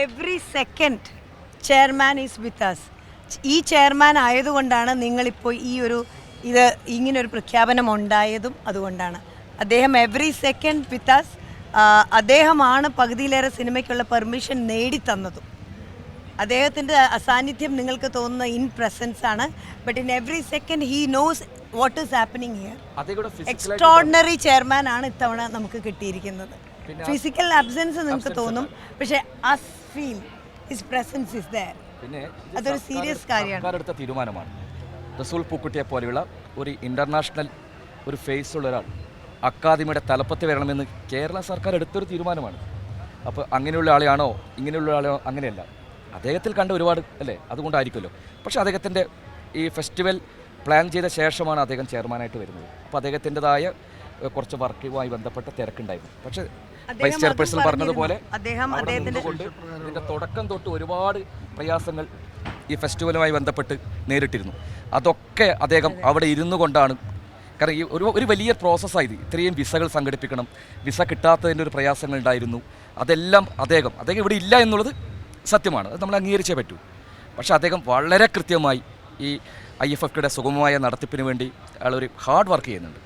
Every second chairman is with us ഈ chairman ആയതുകൊണ്ടാണ് നിങ്ങളിപ്പോൾ ഈ ഒരു ഇത് ഇങ്ങനൊരു പ്രഖ്യാപനം ഉണ്ടായതും അതുകൊണ്ടാണ്. അദ്ദേഹം എവറി സെക്കൻഡ് വിത്ത് അസ് അദ്ദേഹമാണ് പകുതിയിലേറെ സിനിമയ്ക്കുള്ള പെർമിഷൻ നേടിത്തന്നതും. അദ്ദേഹത്തിന്റെ അസാന്നിധ്യം നിങ്ങൾക്ക് തോന്നുന്ന ഇൻ പ്രസൻസ് ആണ്. But in every second he knows what is happening here extraordinary chairman ആണ് ഇത്തവണ നമുക്ക് കിട്ടിയിരിക്കുന്നത്. ഫിസിക്കൽ അബ്സെൻസ് നിങ്ങൾക്ക് തോന്നും. പക്ഷേ as feel his presence is there പിന്നെ അതൊരു സീരിയസ് കാര്യമാണ്. എടുത്ത തീരുമാനമാണ്. റസൂൽ പൂക്കുട്ടിയെ പോലെയുള്ള ഒരു ഇന്റർനാഷണൽ ഒരു ഫേസ് ഉള്ള ഒരാൾ അക്കാദമിയുടെ തലപ്പത്ത് വരണമെന്ന് കേരള സർക്കാർ എടുത്തൊരു തീരുമാനമാണ്. അപ്പോൾ അങ്ങനെയുള്ള ആളെയാണോ ഇങ്ങനെയുള്ള ആളെയോ അങ്ങനെയല്ല. അദ്ദേഹത്തിൽ കണ്ട ഒരുപാട് അല്ലേ അതുകൊണ്ടായിരിക്കുമല്ലോ. പക്ഷേ അദ്ദേഹത്തിന്റെ ഈ ഫെസ്റ്റിവൽ പ്ലാൻ ചെയ്ത ശേഷമാണ് അദ്ദേഹം ചെയർമാനായിട്ട് വരുന്നത്. അപ്പോൾ അദ്ദേഹത്തിന്റെതായ കുറച്ച് വർക്കുമായി ബന്ധപ്പെട്ട തിരക്കുണ്ടായിരുന്നു. പക്ഷേ വൈസ് ചെയർപേഴ്സൺ പറഞ്ഞതുപോലെ അദ്ദേഹം ഇതിന്റെ തുടക്കം തൊട്ട് ഒരുപാട് പ്രയാസങ്ങൾ ഈ ഫെസ്റ്റിവലുമായി ബന്ധപ്പെട്ട് നേരിട്ടിരുന്നു. അതൊക്കെ അദ്ദേഹം അവിടെ ഇരുന്നു കൊണ്ടാണ് കാരണം ഈ ഒരു ഒരു വലിയ പ്രോസസ്സായത് ഇത്രയും വിസകൾ സംഘടിപ്പിക്കണം വിസ കിട്ടാത്തതിന്റെ ഒരു പ്രയാസങ്ങൾ ഉണ്ടായിരുന്നു. അതെല്ലാം അദ്ദേഹം അദ്ദേഹം ഇവിടെ ഇല്ല എന്നുള്ളത് സത്യമാണ്. അത് നമ്മൾ അംഗീകരിച്ചേ പറ്റൂ. പക്ഷേ അദ്ദേഹം വളരെ കൃത്യമായി ഈ ഐ എഫ് എഫ് സുഗമമായ നടത്തിപ്പിന് വേണ്ടി അയാൾ ഒരു ഹാർഡ് വർക്ക് ചെയ്യുന്നുണ്ട്.